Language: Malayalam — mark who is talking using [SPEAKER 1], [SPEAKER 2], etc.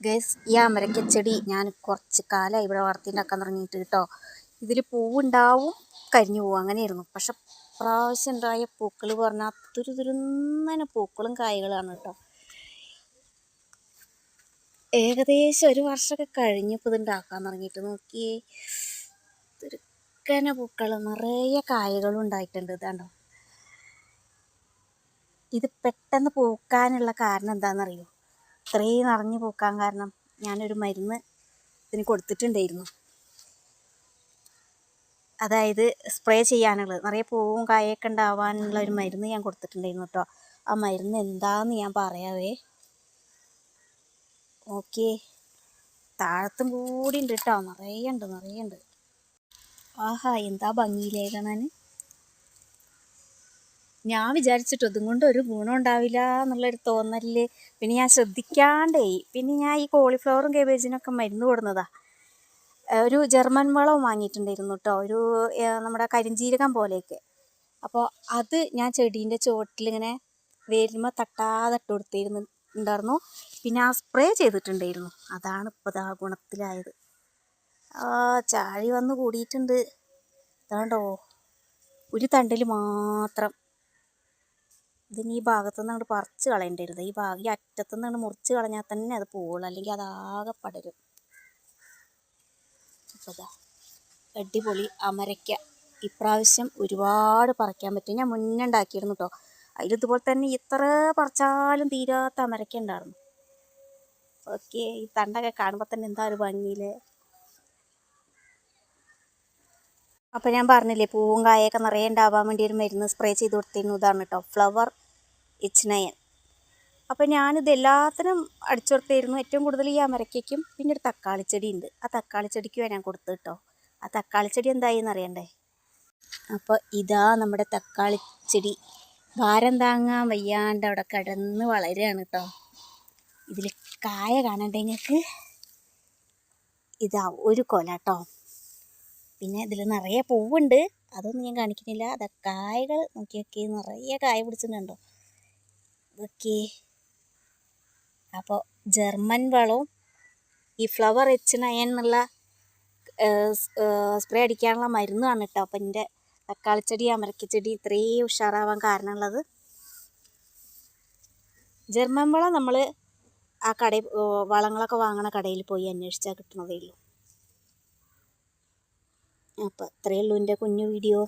[SPEAKER 1] ഗൈസ് ഈ അമരക്കച്ചെടി ഞാൻ കുറച്ച് കാലമായി ഇവിടെ വളർത്തിണ്ടാക്കാൻ തുടങ്ങിയിട്ട് കേട്ടോ. ഇതിൽ പൂവുണ്ടാവും കരിഞ്ഞു പോവും. അങ്ങനെയായിരുന്നു. പക്ഷെ പ്രാവശ്യം ഉണ്ടായ പൂക്കൾ പറഞ്ഞാൽ തുരു തുരുന്നനെ പൂക്കളും കായ്കളാണ് കേട്ടോ. ഏകദേശം ഒരു വർഷമൊക്കെ കഴിഞ്ഞപ്പോൾ ഇതുണ്ടാക്കാൻ തുടങ്ങിയിട്ട് നോക്കിയേ. തുരുക്കന പൂക്കൾ നിറയെ കായകളും ഉണ്ടായിട്ടുണ്ട് ഇതാണ്ടോ. ഇത് പെട്ടെന്ന് പൂക്കാനുള്ള കാരണം എന്താണെന്നറിയോ? ഇത്രയും നിറഞ്ഞു പൂക്കാൻ കാരണം ഞാനൊരു മരുന്ന് ഇതിന് കൊടുത്തിട്ടുണ്ടായിരുന്നു. അതായത് സ്പ്രേ ചെയ്യാനുള്ളത്. നിറയെ പൂവും കായൊക്കെ ഉണ്ടാവാനുള്ള ഒരു മരുന്ന് ഞാൻ കൊടുത്തിട്ടുണ്ടായിരുന്നു കേട്ടോ. ആ മരുന്ന് എന്താന്ന് ഞാൻ പറയാവേ. ഓക്കെ. താഴത്തും കൂടി ഉണ്ട് കേട്ടോ. നിറയെ ഉണ്ട് ഉണ്ട്. ആഹാ എന്താ ഭംഗിയിലേക്കാണ് കാണാൻ ഞാൻ വിചാരിച്ചിട്ട് ഇതും കൊണ്ട് ഒരു ഗുണം ഉണ്ടാവില്ല എന്നുള്ളൊരു തോന്നലിൽ പിന്നെ ഞാൻ ശ്രദ്ധിക്കാണ്ടേ. പിന്നെ ഞാൻ ഈ കോളിഫ്ലവറും കേബേജിനൊക്കെ മരുന്ന് കൊടുന്നതാ. ഒരു ജർമ്മൻ വളവും വാങ്ങിയിട്ടുണ്ടായിരുന്നു കേട്ടോ ഒരു നമ്മുടെ കരിഞ്ജീരകം പോലെയൊക്കെ. അപ്പോൾ അത് ഞാൻ ചെടീന്റെ ചുവട്ടിലിങ്ങനെ വേരുമ്പോൾ തട്ടാതെ ഇട്ട് കൊടുത്തിരുന്നു ഉണ്ടായിരുന്നു. പിന്നെ ആ സ്പ്രേ ചെയ്തിട്ടുണ്ടായിരുന്നു. അതാണ് ഇപ്പോൾ ആ ഗുണത്തിലായത്. ആ ചാഴി വന്ന് കൂടിയിട്ടുണ്ട്. അതാണ്ടോ ഒരു തണ്ടിൽ മാത്രം. ഇതിന് ഈ ഭാഗത്തു നിന്ന് അങ്ങോട്ട് പറിച്ച് കളയേണ്ടരുത് ഈ ഭാഗം ഈ അറ്റത്തു നിന്ന് മുറിച്ച് കളഞ്ഞാൽ തന്നെ അത് പോവുള്ളൂ. അല്ലെങ്കിൽ അതാകെ പടരും. അടിപൊളി അമരയ്ക്ക. ഇപ്രാവശ്യം ഒരുപാട് പറിക്കാൻ പറ്റും. ഞാൻ മുന്നേ ഉണ്ടാക്കിയിരുന്നു കേട്ടോ അതിൽ ഇതുപോലെ തന്നെ ഇത്ര പറിച്ചാലും തീരാത്ത അമരയ്ക്ക ഉണ്ടായിരുന്നു. ഓക്കെ ഈ തണ്ടൊക്കെ കാണുമ്പോൾ തന്നെ എന്താ ഒരു ഭംഗിയിൽ. അപ്പോൾ ഞാൻ പറഞ്ഞില്ലേ പൂവും കായൊക്കെ നിറയെ ഉണ്ടാവാൻ വേണ്ടി ഒരു മരുന്ന് സ്പ്രേ ചെയ്ത് കൊടുത്തിരുന്നു. ഇതാണ് കേട്ടോ ഫ്ലവർ ഇച്ച് നയൻ അപ്പോൾ ഞാനിത് എല്ലാത്തിനും അടിച്ചു കൊടുത്തിരുന്നു. ഏറ്റവും കൂടുതൽ ഈ അമരയ്ക്കും പിന്നെ ഒരു തക്കാളി ചെടി ഉണ്ട് ആ തക്കാളി ചെടിക്ക് ഞാൻ കൊടുത്തു കേട്ടോ ആ തക്കാളി ചെടി എന്തായി എന്നറിയണ്ടേ അപ്പോൾ ഇതാ നമ്മുടെ തക്കാളി ചെടി. ഭാരം താങ്ങാൻ വയ്യാണ്ട് അവിടെ കിടന്ന് വളരുകയാണ് കേട്ടോ ഇതിൽ കായ കാണണ്ടേ നിങ്ങൾക്ക്? ഇതാ ഒരു കൊല കേട്ടോ പിന്നെ ഇതിൽ നിറയെ പൂവുണ്ട്. അതൊന്നും ഞാൻ കാണിക്കുന്നില്ല. അത് കായകൾ നോക്കി നോക്കി നിറയെ കായ പിടിച്ചിട്ടുണ്ടോ? ഓക്കെ അപ്പോൾ ജർമ്മൻ വളവും ഈ ഫ്ലവർ എച്ച് നയൻ എന്നുള്ള സ്പ്രേ അടിക്കാനുള്ള മരുന്നാണ് കേട്ടോ. അപ്പം എന്റെ തക്കാളിച്ചെടി അമരക്കിച്ചെടി ഇത്രയും ഉഷാറാവാൻ കാരണമുള്ളത്. ജർമ്മൻ വളം നമ്മൾ ആ കടയിൽ വളങ്ങളൊക്കെ വാങ്ങണ കടയിൽ പോയി അന്വേഷിച്ചാൽ കിട്ടുന്നതേ ഉള്ളൂ. അപ്പോൾ അത്രയേ ഉള്ളൂ എന്റെ കുഞ്ഞു വീഡിയോ.